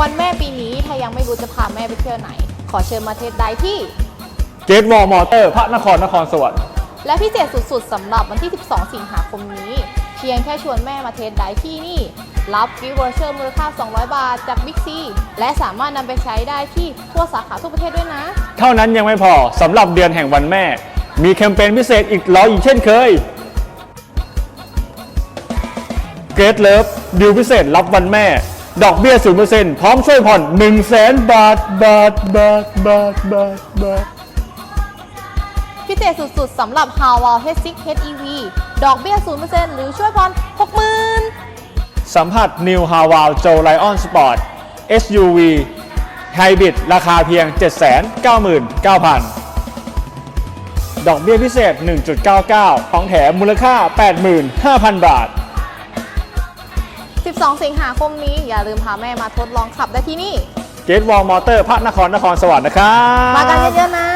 วันแม่ปีนี้ถ้ายังไม่รู้จะพาแม่ไปเที่ยวไหน ขอเชิญมาเทสไดที่ เกตวอลมอเตอร์ พระนครนครสวรรค์และพิเศษสุดๆสำหรับวันที่ 12 สิงหาคมนี้ เพียงแค่ชวนแม่มาเทสไดที่นี่ รับกิฟต์วอเชอร์มูลค่า 200 บาทจากบิ๊กซีและสามารถนำไปใช้ได้ที่ทั่วสาขาทั่วประเทศด้วยนะ เท่านั้นยังไม่พอสำหรับเดือนแห่งวันแม่ มีแคมเปญพิเศษอีกร้อยอีกเช่นเคยเกตเลิฟดิวพิเศษรับวันแม่ ดอกเบี้ย0%พร้อมช่วยผ่อน 1 0 0 0 0แสนบาท บาท บาท บาท บาท บาท พิเศษสุดๆสำหรับ h a w a l H6 HEV ดอกเบี้ย 0%หรือช่วยผ่อน 60,000 สัมผัส New h a w a l Joe Lion Sport SUV Hybrid ราคาเพียง 799,000 ดอกเบี้ยพิเศษ 1.99 ของแถมมูลค่า 85,000 บาท 12 สิงหาคมนี้อย่าลืมพาแม่มาทดลองขับได้ที่นี่ เกตวอลมอเตอร์พระนครนครสวรรค์นะครับ มากันเยอะๆนะ